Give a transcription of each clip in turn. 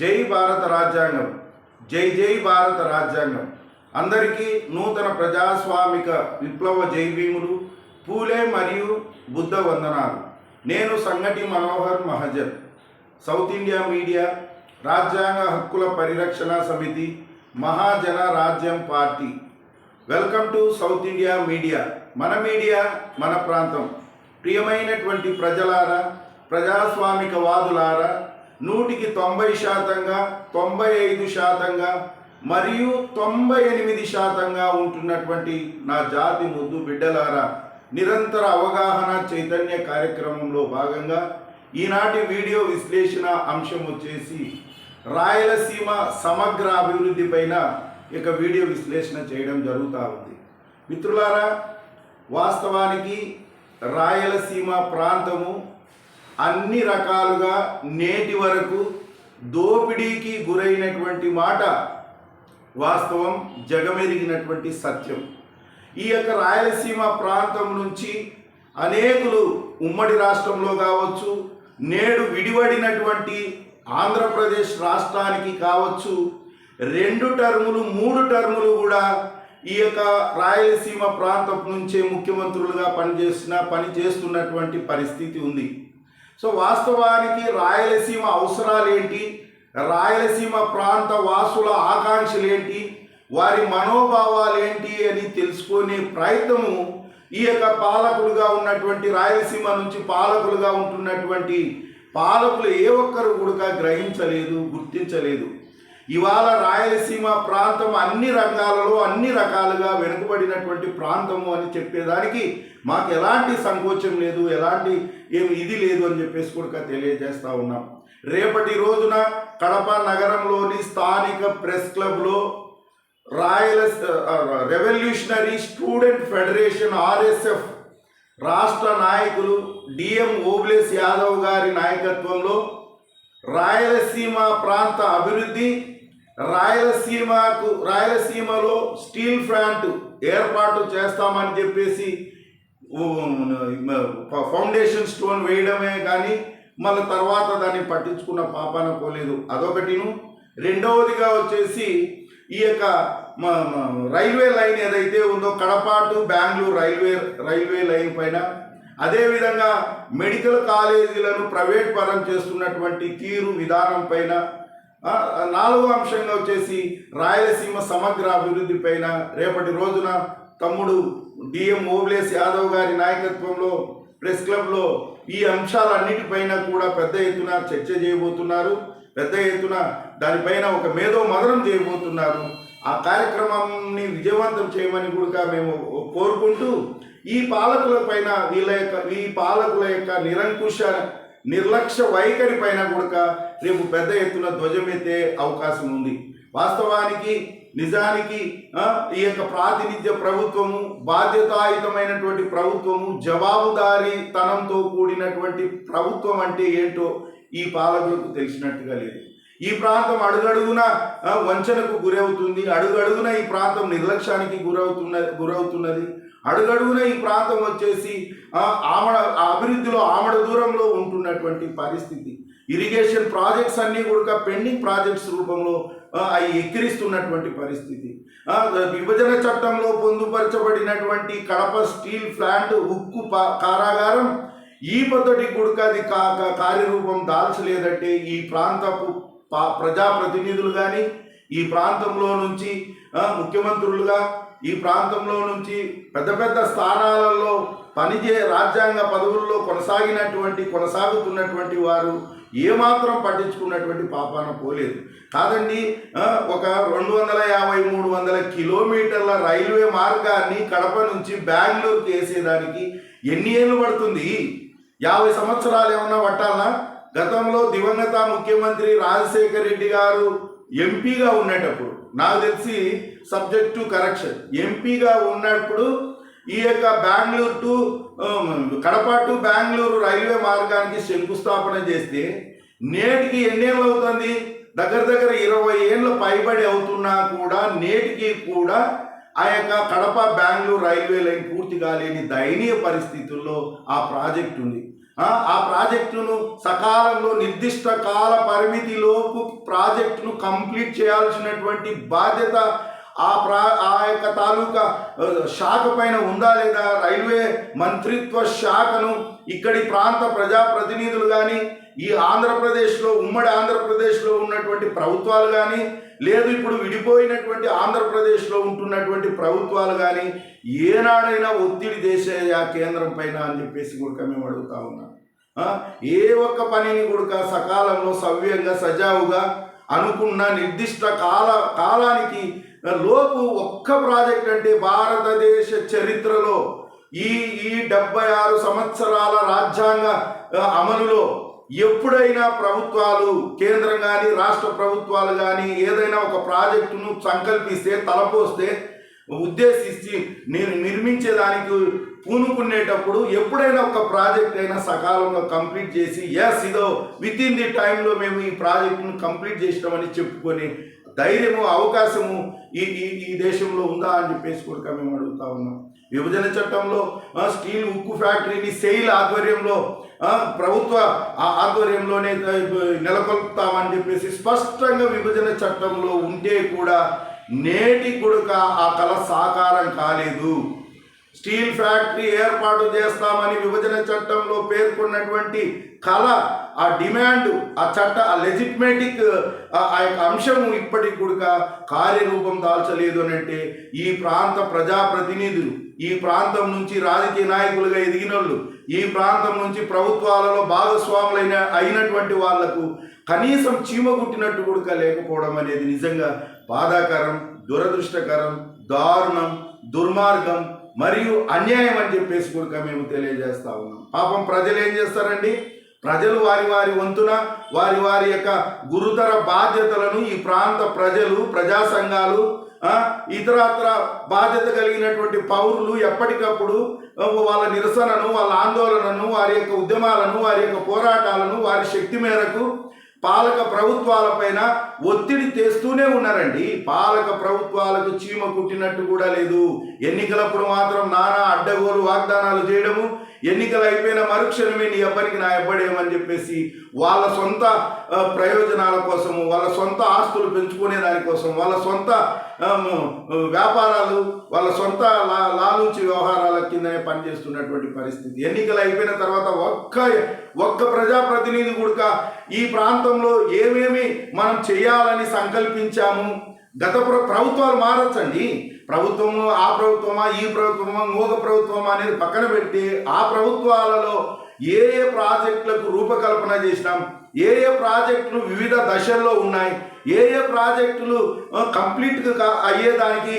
జై భారత రాజ్యాంగం. జై జై భారత రాజ్యాంగం. అందరికీ నూతన ప్రజాస్వామిక విప్లవ జైభీములు పూలే మరియు బుద్ధ వందనాలు. నేను Sangati Manohar Mahajan South India media రాజ్యాంగ హక్కుల పరిరక్షణ సమితి Mahajana Rajyam party. Welcome to South India media. మన మీడియా మన ప్రాంతం. ప్రియమైనటువంటి ప్రజలారా ప్రజాస్వామిక వాదులారా నూటికి తొంభై శాతంగా తొంభై ఐదు శాతంగా మరియు తొంభై ఎనిమిది శాతంగా ఉంటున్నటువంటి నా జాతి ముద్దు బిడ్డలారా నిరంతర అవగాహన చైతన్య కార్యక్రమంలో భాగంగా ఈనాటి వీడియో విశ్లేషణ అంశం వచ్చేసి రాయలసీమ సమగ్ర అభివృద్ధి పైన ఇక వీడియో విశ్లేషణ చేయడం జరుగుతూ ఉంది. మిత్రులారా వాస్తవానికి రాయలసీమ ప్రాంతము అన్ని రకాలుగా నేటి వరకు దోపిడీకి గురైనటువంటి మాట వాస్తవం జగమెరిగినటువంటి సత్యం. ఈ యొక్క రాయలసీమ ప్రాంతం నుంచి అనేకులు ఉమ్మడి రాష్ట్రంలో కావచ్చు నేడు విడివడినటువంటి ఆంధ్రప్రదేశ్ రాష్ట్రానికి కావచ్చు రెండు టర్ములు మూడు టర్ములు కూడా ఈ యొక్క రాయలసీమ ప్రాంతం నుంచే ముఖ్యమంత్రులుగా పనిచేసిన పని చేస్తున్నటువంటి పరిస్థితి ఉంది. సో వాస్తవానికి రాయలసీమ అవసరాలు ఏంటి రాయలసీమ ప్రాంత వాసుల ఆకాంక్షలు ఏంటి వారి మనోభావాలు ఏంటి అని తెలుసుకునే ప్రయత్నము ఈ యొక్క పాలకులుగా ఉన్నటువంటి రాయలసీమ నుంచి పాలకులుగా ఉంటున్నటువంటి పాలకులు ఏ ఒక్కరు కూడా గ్రహించలేదు గుర్తించలేదు. ఇవాళ రాయలసీమ ప్రాంతం అన్ని రంగాలలో అన్ని రకాలుగా వెనుకబడినటువంటి ప్రాంతము అని చెప్పేదానికి మాకు ఎలాంటి సంకోచం లేదు ఎలాంటి ఏమి ఇది లేదు అని చెప్పేసి కూడా తెలియజేస్తా ఉన్నాం. రేపటి రోజున కడప నగరంలోని స్థానిక ప్రెస్ క్లబ్లో Rayala revolutionary student federation RSF రాష్ట్ర నాయకులు డిఎం ఓబ్లేస్ యాదవ్ గారి నాయకత్వంలో రాయలసీమ ప్రాంత అభివృద్ధి రాయలసీమకు రాయలసీమలో స్టీల్ ప్లాంట్ ఏర్పాటు చేస్తామని చెప్పేసి ఫౌండేషన్ స్టోన్ వేయడమే కానీ మళ్ళీ తర్వాత దాన్ని పట్టించుకున్న పాపాన పోలేదు అదొకటిను. రెండవదిగా వచ్చేసి ఈ యొక్క రైల్వే లైన్ ఏదైతే ఉందో Kadapa to Bengaluru railway railway line పైన అదేవిధంగా మెడికల్ కాలేజీలను ప్రైవేట్ పరం చేస్తున్నటువంటి తీరు విధానం పైన నాలుగో అంశంగా వచ్చేసి రాయలసీమ సమగ్ర అభివృద్ధి పైన రేపటి రోజున తమ్ముడు డిఎం ఓబ్లేస్ యాదవ్ గారి నాయకత్వంలో ప్రెస్ క్లబ్లో ఈ అంశాలన్నిటిపైన కూడా పెద్ద ఎత్తున చర్చ చేయబోతున్నారు. పెద్ద ఎత్తున దానిపైన ఒక మేధో మదనం చేయబోతున్నారు. ఆ కార్యక్రమాన్ని విజయవంతం చేయమని కూడా మేము కోరుకుంటూ ఈ పాలకుల పైన వీళ్ళ యొక్క ఈ పాలకుల యొక్క నిరంకుశ నిర్లక్ష్య వైఖరి పైన కూడా రేపు పెద్ద ఎత్తున ధ్వజమెత్తే అవకాశం ఉంది. వాస్తవానికి నిజానికి ఈ యొక్క ప్రాతినిధ్య ప్రభుత్వము బాధ్యతాయుతమైనటువంటి ప్రభుత్వము జవాబుదారీతనంతో కూడినటువంటి ప్రభుత్వం అంటే ఏంటో ఈ పాలకులకు తెలిసినట్టుగా లేదు. ఈ ప్రాంతం అడుగడుగున వంచనకు గురవుతుంది. అడుగడుగున ఈ ప్రాంతం నిర్లక్ష్యానికి గురవుతున్న గురవుతున్నది. అడుగడుగున ఈ ప్రాంతం వచ్చేసి ఆమడ అభివృద్ధిలో ఆమడ దూరంలో ఉంటున్నటువంటి పరిస్థితి. ఇరిగేషన్ ప్రాజెక్ట్స్ అన్నీ కూడా పెండింగ్ ప్రాజెక్ట్స్ రూపంలో అవి ఎక్కిరిస్తున్నటువంటి పరిస్థితి. విభజన చట్టంలో పొందుపరచబడినటువంటి కడప స్టీల్ ప్లాంట్ ఉక్కు కారాగారం ఈ పద్ధతి కూడా అది కా కార్యరూపం దాల్చలేదంటే ఈ ప్రాంతపు ప్రజాప్రతినిధులు కానీ ఈ ప్రాంతంలో నుంచి ముఖ్యమంత్రులుగా ఈ ప్రాంతంలో నుంచి పెద్ద పెద్ద స్థానాలలో పనిచే రాజ్యాంగ పదవుల్లో కొనసాగినటువంటి కొనసాగుతున్నటువంటి వారు ఏమాత్రం పట్టించుకున్నటువంటి పాపాన పోలేదు. కాదండి ఒక రెండు వందల యాభై మూడు వందల కిలోమీటర్ల రైల్వే మార్గాన్ని కడప నుంచి బెంగళూరుకి వేసేదానికి ఎన్ని ఏళ్ళు పడుతుంది? యాభై సంవత్సరాలు ఏమన్నా పట్టాలనా గతంలో దివంగత ముఖ్యమంత్రి రాజశేఖర్ రెడ్డి గారు ఎంపీగా ఉండేటప్పుడు నాకు తెలిసి సబ్జెక్ట్ టు కరెక్షన్ ఎంపీగా ఉన్నప్పుడు ఈ యొక్క Bengaluru to Kadapa to Bengaluru railway మార్గానికి శంకుస్థాపన చేస్తే నేటికి ఎన్నేళ్ళు అవుతుంది? దగ్గర దగ్గర ఇరవై ఏళ్ళు పైబడి అవుతున్నా కూడా నేటికి కూడా ఆ యొక్క కడప బెంగళూరు రైల్వే లైన్ పూర్తి కాలేని దయనీయ పరిస్థితుల్లో ఆ ప్రాజెక్ట్ ఉంది. ఆ ప్రాజెక్టును సకాలంలో నిర్దిష్ట కాల పరిమితిలోపు ప్రాజెక్టును కంప్లీట్ చేయాల్సినటువంటి బాధ్యత ఆ ప్రా ఆ యొక్క తాలూకా శాఖ పైన ఉందా లేదా? రైల్వే మంత్రిత్వ శాఖను ఇక్కడి ప్రాంత ప్రజాప్రతినిధులు కానీ ఈ ఆంధ్రప్రదేశ్లో ఉమ్మడి ఆంధ్రప్రదేశ్లో ఉన్నటువంటి ప్రభుత్వాలు కానీ లేదు ఇప్పుడు విడిపోయినటువంటి ఆంధ్రప్రదేశ్లో ఉంటున్నటువంటి ప్రభుత్వాలు కానీ ఏనాడైనా ఒత్తిడి చేసేయా కేంద్రం పైన అని చెప్పేసి కూడా మేము అడుగుతా ఉన్నాం. ఏ ఒక్క పనిని కూడా సకాలంలో సవ్యంగా సజావుగా అనుకున్న నిర్దిష్ట కాల కాలానికి లోపు ఒక్క ప్రాజెక్ట్ అంటే భారతదేశ చరిత్రలో ఈ ఈ డెబ్బై ఆరు సంవత్సరాల రాజ్యాంగ అమలులో ఎప్పుడైనా ప్రభుత్వాలు కేంద్రం కానీ రాష్ట్ర ప్రభుత్వాలు కానీ ఏదైనా ఒక ప్రాజెక్టును సంకల్పిస్తే తలపోస్తే ఉద్దేశించి నేను నిర్మించేదానికి పూనుకునేటప్పుడు ఎప్పుడైనా ఒక ప్రాజెక్ట్ అయినా సకాలంలో కంప్లీట్ చేసి ఎస్ ఇదో విత్ ఇన్ ది టైంలో మేము ఈ ప్రాజెక్టును కంప్లీట్ చేసినామని చెప్పుకొని ధైర్యము అవకాశము ఈ ఈ ఈ దేశంలో ఉందా అని చెప్పేసి కూడా మేము అడుగుతా ఉన్నాం. విభజన చట్టంలో స్టీల్ ఉక్కు ఫ్యాక్టరీని సెయిల్ ఆధ్వర్యంలో ప్రభుత్వ ఆ- ఆధ్వర్యంలోనే నెలకొల్పుతామని చెప్పేసి స్పష్టంగా విభజన చట్టంలో ఉంటే కూడా నేటి కొడుక ఆ కళ సాకారం కాలేదు. స్టీల్ ఫ్యాక్టరీ ఏర్పాటు చేస్తామని విభజన చట్టంలో పేర్కొన్నటువంటి కళ ఆ డిమాండ్ ఆ చట్ట ఆ లెజిట్మేటిక్ ఆ యొక్క అంశం ఇప్పటికి కూడా కార్యరూపం దాల్చలేదు అని అంటే ఈ ప్రాంత ప్రజాప్రతినిధులు ఈ ప్రాంతం నుంచి రాజకీయ నాయకులుగా ఎదిగిన వాళ్ళు ఈ ప్రాంతం నుంచి ప్రభుత్వాలలో భాగస్వాములైన అయినటువంటి వాళ్ళకు కనీసం చీమ కుట్టినట్టు కూడా లేకపోవడం అనేది నిజంగా బాధాకరం దురదృష్టకరం దారుణం దుర్మార్గం మరియు అన్యాయం అని చెప్పేసి కూడా మేము తెలియజేస్తా ఉన్నాం. పాపం ప్రజలు ఏం చేస్తారండి? ప్రజలు వారి వారి వంతున వారి వారి యొక్క గురుతర బాధ్యతలను ఈ ప్రాంత ప్రజలు ప్రజా సంఘాలు ఇతరత్ర బాధ్యత కలిగినటువంటి పౌరులు ఎప్పటికప్పుడు వాళ్ళ నిరసనను వాళ్ళ ఆందోళనను వారి యొక్క ఉద్యమాలను వారి యొక్క పోరాటాలను వారి శక్తి మేరకు పాలక ప్రభుత్వాలపైన ఒత్తిడి తెస్తూనే ఉన్నారండి. పాలక ప్రభుత్వాలకు చీమ కుట్టినట్టు కూడా లేదు. ఎన్నికలప్పుడు మాత్రం నానా అడ్డగోలు వాగ్దానాలు చేయడము ఎన్నికలు అయిపోయిన మరుక్షణమే నీ అబ్బాయికి నా ఎబ్బడేమని చెప్పేసి వాళ్ళ సొంత ప్రయోజనాల కోసము వాళ్ళ సొంత ఆస్తులు పెంచుకునే దానికోసం వాళ్ళ సొంత వ్యాపారాలు వాళ్ళ సొంత లా లాలూచి వ్యవహారాల కిందనే పనిచేస్తున్నటువంటి పరిస్థితి. ఎన్నికలు అయిపోయిన తర్వాత ఒక్క ఒక్క ప్రజాప్రతినిధి కూడక ఈ ప్రాంతంలో ఏమేమి మనం చేయాలని సంకల్పించాము? గత ప్ర ప్రభుత్వాలు మారచ్చండి. ప్రభుత్వము ఆ ప్రభుత్వమా ఈ ప్రభుత్వమా మూగ ప్రభుత్వమా అనేది పక్కన పెట్టి ఆ ప్రభుత్వాలలో ఏ ఏ ప్రాజెక్టులకు రూపకల్పన చేసినాం ఏ ఏ ప్రాజెక్టులు వివిధ దశల్లో ఉన్నాయి ఏ ఏ ప్రాజెక్టులు కంప్లీట్గా అయ్యేదానికి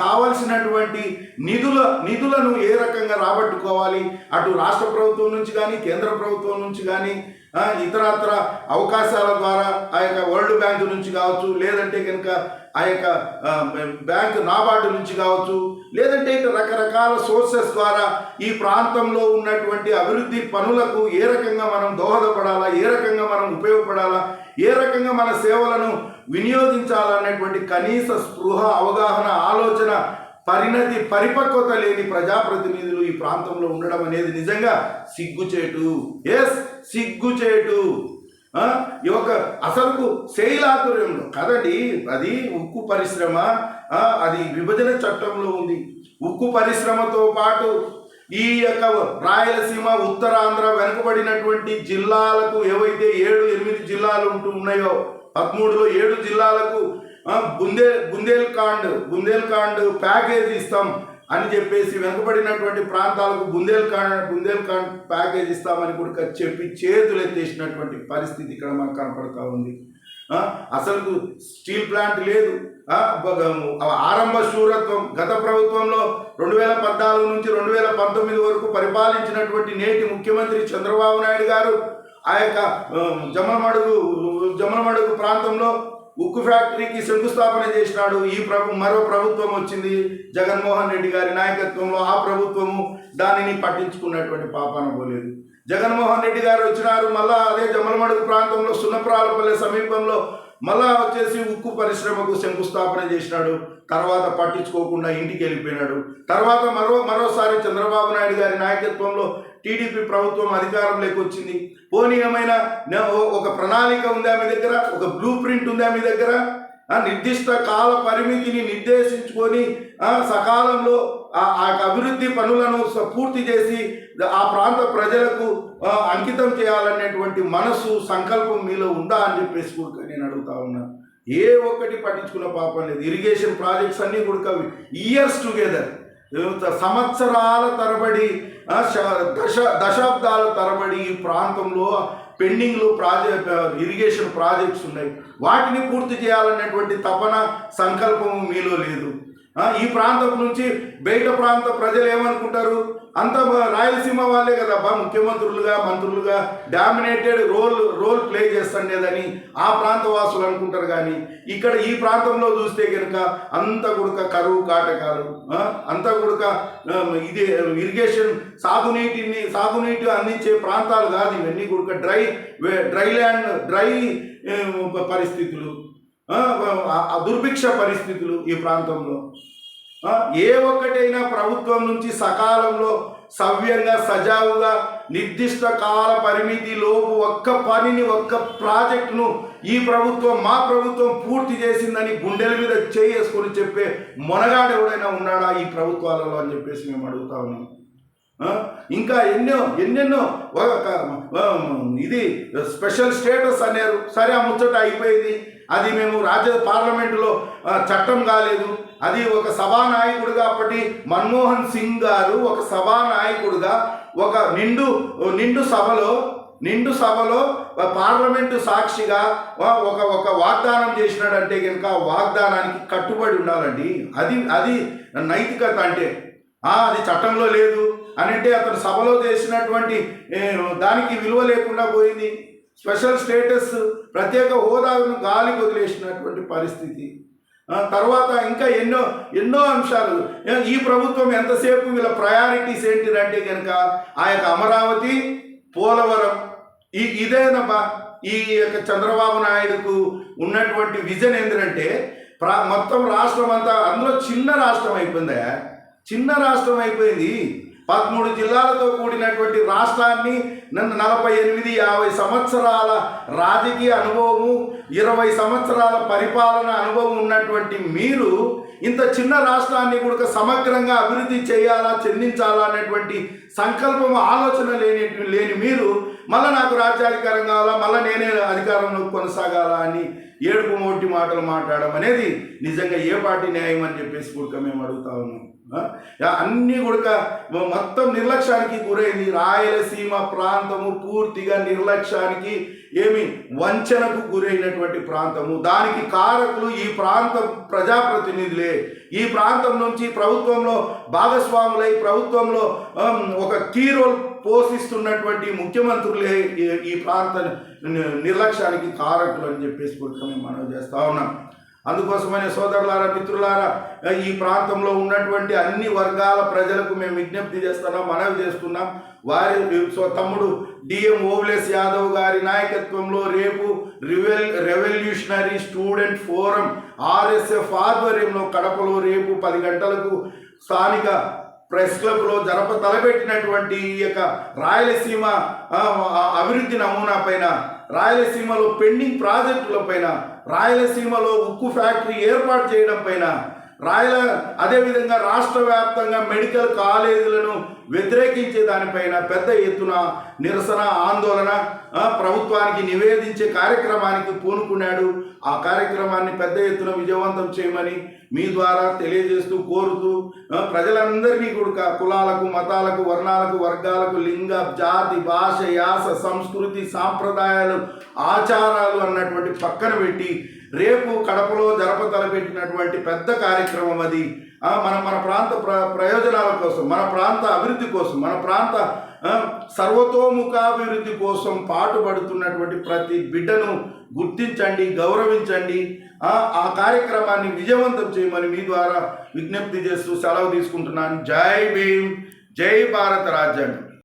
కావాల్సినటువంటి నిధుల నిధులను ఏ రకంగా రాబట్టుకోవాలి అటు రాష్ట్ర ప్రభుత్వం నుంచి కానీ కేంద్ర ప్రభుత్వం నుంచి కానీ ఇతరత్ర అవకాశాల ద్వారా ఆ యొక్క వరల్డ్ బ్యాంక్ నుంచి కావచ్చు లేదంటే కనుక ఆ యొక్క బ్యాంక్ నాబార్డు నుంచి కావచ్చు లేదంటే రకరకాల సోర్సెస్ ద్వారా ఈ ప్రాంతంలో ఉన్నటువంటి అభివృద్ధి పనులకు ఏ రకంగా మనం దోహదపడాలా ఏ రకంగా మనం ఉపయోగపడాలా ఏ రకంగా మన సేవలను వినియోగించాలనేటువంటి కనీస స్పృహ అవగాహన ఆలోచన పరిణతి పరిపక్వత లేని ప్రజాప్రతినిధులు ఈ ప్రాంతంలో ఉండడం అనేది నిజంగా సిగ్గుచేటు. ఎస్ సిగ్గుచేటు ఈ యొక్క అసలుకు సెయిల్ ఆధ్వర్యంలో. కదండి అది ఉక్కు పరిశ్రమ అది విభజన చట్టంలో ఉంది. ఉక్కు పరిశ్రమతో పాటు ఈ యొక్క రాయలసీమ ఉత్తరాంధ్ర వెనుకబడినటువంటి జిల్లాలకు ఏవైతే ఏడు ఎనిమిది జిల్లాలు ఉంటూ ఉన్నాయో పదమూడులో ఏడు జిల్లాలకు బుందేల్ బుందే బుందేల్ఖండ్ బుందేల్ఖండ్ ప్యాకేజ్ ఇస్తాం. అని చెప్పేసి వెనుకబడినటువంటి ప్రాంతాలకు బుందేల్ఖండ్ బుందేల్ఖండ్ ప్యాకేజ్ ఇస్తామని కూడా చెప్పి చేతులు ఎత్తేసినటువంటి పరిస్థితి ఇక్కడ మనకు కనపడతా ఉంది. అసలు స్టీల్ ప్లాంట్ లేదు. ఆరంభ శూరత్వం గత ప్రభుత్వంలో రెండు వేల పద్నాలుగు నుంచి రెండు వేల పంతొమ్మిది వరకు పరిపాలించినటువంటి నేటి ముఖ్యమంత్రి చంద్రబాబు నాయుడు గారు ఆ యొక్క ఆ, జమలమడుగు జమలమడుగు ప్రాంతంలో ఉక్కు ఫ్యాక్టరీకి శంకుస్థాపన చేసినాడు. ఈ ప్రభు మరో ప్రభుత్వం వచ్చింది. జగన్మోహన్ రెడ్డి గారి నాయకత్వంలో ఆ ప్రభుత్వము దానిని పట్టించుకున్నటువంటి పాపాన పోలేదు. జగన్మోహన్ రెడ్డి గారు వచ్చినారు. మళ్ళా అదే జమలమడుగు ప్రాంతంలో సున్నప్రాలపల్లె సమీపంలో మళ్ళా వచ్చేసి ఉక్కు పరిశ్రమకు శంకుస్థాపన చేసినాడు. తర్వాత పట్టించుకోకుండా ఇంటికి వెళ్ళిపోయినాడు. తర్వాత మరో మరోసారి చంద్రబాబు నాయుడు గారి నాయకత్వంలో టీడీపీ ప్రభుత్వం అధికారంలోకి వచ్చింది. పోనీ ఏమైనా ఓ- ఒక ప్రణాళిక ఉందా మీ దగ్గర? ఒక బ్లూ ప్రింట్ ఉందా మీ దగ్గర? ఆ నిర్దిష్ట కాల పరిమితిని నిర్దేశించుకొని సకాలంలో ఆ అభివృద్ధి పనులను పూర్తి చేసి ఆ ప్రాంత ప్రజలకు అంకితం చేయాలనేటువంటి మనసు సంకల్పం మీలో ఉందా అని చెప్పేసి కూడా నేను అడుగుతా ఉన్నాను ఏ ఒక్కటి పట్టించుకున్న పాపం లేదు. ఇరిగేషన్ ప్రాజెక్ట్స్ అన్నీ కూడా ఇయర్స్ టుగెదర్ సంవత్సరాల తరబడి దశ దశాబ్దాల తరబడి ఈ ప్రాంతంలో పెండింగ్లో ప్రాజెక్ట్ ఇరిగేషన్ ప్రాజెక్ట్స్ ఉన్నాయి. వాటిని పూర్తి చేయాలనేటువంటి తపన సంకల్పము మీలో లేదు. ఈ ప్రాంతం నుంచి బయట ప్రాంత ప్రజలు ఏమనుకుంటారు? అంత రాయలసీమ వాళ్ళే కదబ్బా ముఖ్యమంత్రులుగా మంత్రులుగా డామినేటెడ్ రోల్ రోల్ ప్లే చేస్తుండేదని ఆ ప్రాంత వాసులు అనుకుంటారు కానీ ఇక్కడ ఈ ప్రాంతంలో చూస్తే కనుక అంత గుడక కరువు కాటకాలు అంత గుడక ఇది ఇరిగేషన్ సాగునీటిని సాగునీటి అందించే ప్రాంతాలు కాదు ఇవన్నీ గుడక డ్రై డ్రై ల్యాండ్ డ్రై పరిస్థితులు. దుర్భిక్ష పరిస్థితులు ఈ ప్రాంతంలో. ఏ ఒక్కటైనా ప్రభుత్వం నుంచి సకాలంలో సవ్యంగా సజావుగా నిర్దిష్ట కాల పరిమితి లోపు ఒక్క పనిని ఒక్క ప్రాజెక్టును ఈ ప్రభుత్వం మా ప్రభుత్వం పూర్తి చేసిందని గుండెల మీద చేసుకొని చెప్పే మొనగాడు ఎవడైనా ఉన్నాడా ఈ ప్రభుత్వాలలో అని చెప్పేసి మేము అడుగుతా ఉన్నాం. ఇంకా ఎన్నో ఎన్నెన్నో ఒక ఇది స్పెషల్ స్టేటస్ అన్నారు. సరే ఆ ముచ్చట అయిపోయింది. అది మేము రాజ్య పార్లమెంటులో చట్టం కాలేదు. అది ఒక సభా నాయకుడుగా అప్పటి మన్మోహన్ సింగ్ గారు ఒక సభానాయకుడిగా ఒక నిండు నిండు సభలో నిండు సభలో పార్లమెంటు సాక్షిగా ఒక ఒక వాగ్దానం చేసినాడంటే కనుక ఆ వాగ్దానానికి కట్టుబడి ఉండాలండి. అది అది నైతికత అంటే. అది చట్టంలో లేదు. అని అంటే అతను సభలో చేసినటువంటి దానికి విలువ లేకుండా పోయింది. స్పెషల్ స్టేటస్ ప్రత్యేక హోదాను గాలికి వదిలేసినటువంటి పరిస్థితి. తర్వాత ఇంకా ఎన్నో ఎన్నో అంశాలు. ఈ ప్రభుత్వం ఎంతసేపు వీళ్ళ ప్రయారిటీస్ ఏంటిదంటే కనుక ఆ యొక్క అమరావతి పోలవరం ఈ ఇదేనమ్మా ఈ యొక్క చంద్రబాబు నాయుడుకు ఉన్నటువంటి విజన్ ఏంటంటే ప్రా మొత్తం రాష్ట్రం అంతా అందులో చిన్న రాష్ట్రం అయిపోయిందా చిన్న రాష్ట్రం అయిపోయింది. పదమూడు జిల్లాలతో కూడినటువంటి రాష్ట్రాన్ని నన్ను నలభై ఎనిమిది యాభై సంవత్సరాల రాజకీయ అనుభవము ఇరవై సంవత్సరాల పరిపాలన అనుభవం ఉన్నటువంటి మీరు ఇంత చిన్న రాష్ట్రాన్ని కూడా సమగ్రంగా అభివృద్ధి చేయాలా చెందించాలా అనేటువంటి సంకల్పం ఆలోచన లేని లేని మీరు మళ్ళీ నాకు రాజ్యాధికారం కావాలా? మళ్ళీ నేనే అధికారంలో కొనసాగాలా అని ఏడుపు మోటి మాటలు మాట్లాడడం అనేది నిజంగా ఏ పార్టీ న్యాయం అని చెప్పేసి కూడా మేము అడుగుతా ఉన్నాం. అన్నీ కూడా మొత్తం నిర్లక్ష్యానికి గురైంది. రాయలసీమ ప్రాంతము పూర్తిగా నిర్లక్ష్యానికి ఏమి వంచనకు గురైనటువంటి ప్రాంతము. దానికి కారకులు ఈ ప్రాంత ప్రజాప్రతినిధులే. ఈ ప్రాంతం నుంచి ప్రభుత్వంలో భాగస్వాములై ప్రభుత్వంలో ఒక కీ రోల్ పోషిస్తున్నటువంటి ముఖ్యమంత్రులే ఈ- ప్రాంత నిర్లక్ష్యానికి కారకులు అని చెప్పేసి కూడా మేము మనం చేస్తూ ఉన్నాం. అందుకోసమనే సోదరులారా మిత్రులారా ఈ ప్రాంతంలో ఉన్నటువంటి అన్ని వర్గాల ప్రజలకు మేము విజ్ఞప్తి చేస్తున్నాం మనవి చేస్తున్నాం. వారి తమ్ముడు డిఎం ఓవలేస్ యాదవ్ గారి నాయకత్వంలో రేపు రివెల్ రెవల్యూషనరీ స్టూడెంట్ ఫోరం ఆర్ఎస్ఎఫ్ ఆధ్వర్యంలో కడపలో రేపు పది గంటలకు స్థానిక ప్రెస్ క్లబ్లో జరప తలపెట్టినటువంటి ఈ యొక్క రాయలసీమ అభివృద్ధి నమూనా పైన రాయలసీమలో పెండింగ్ ప్రాజెక్టుల పైన రాయలసీమలో ఉక్కు ఫ్యాక్టరీ ఏర్పాటు చేయడం పైన రాయల అదేవిధంగా రాష్ట్ర వ్యాప్తంగా మెడికల్ కాలేజీలను వ్యతిరేకించే దానిపైన పెద్ద ఎత్తున నిరసన ఆందోళన ప్రభుత్వానికి నివేదించే కార్యక్రమానికి పూనుకున్నాడు. ఆ కార్యక్రమాన్ని పెద్ద ఎత్తున విజయవంతం చేయమని మీ ద్వారా తెలియజేస్తూ కోరుతూ ప్రజలందరినీ కూడా కులాలకు మతాలకు వర్ణాలకు వర్గాలకు లింగ జాతి భాష యాస సంస్కృతి సాంప్రదాయాలు ఆచారాలు అన్నటువంటి పక్కన పెట్టి రేపు కడపలో జరప తలపెట్టినటువంటి పెద్ద కార్యక్రమం అది. మన మన ప్రాంత ప్ర ప్రయోజనాల కోసం మన ప్రాంత అభివృద్ధి కోసం మన ప్రాంత సర్వతోముఖాభివృద్ధి కోసం పాటుపడుతున్నటువంటి ప్రతి బిడ్డను గుర్తించండి గౌరవించండి. ఆ కార్యక్రమాన్ని విజయవంతం చేయమని మీ ద్వారా విజ్ఞప్తి చేస్తూ సెలవు తీసుకుంటున్నాను. జై భీమ్ జై భారత రాజ్యాంగం.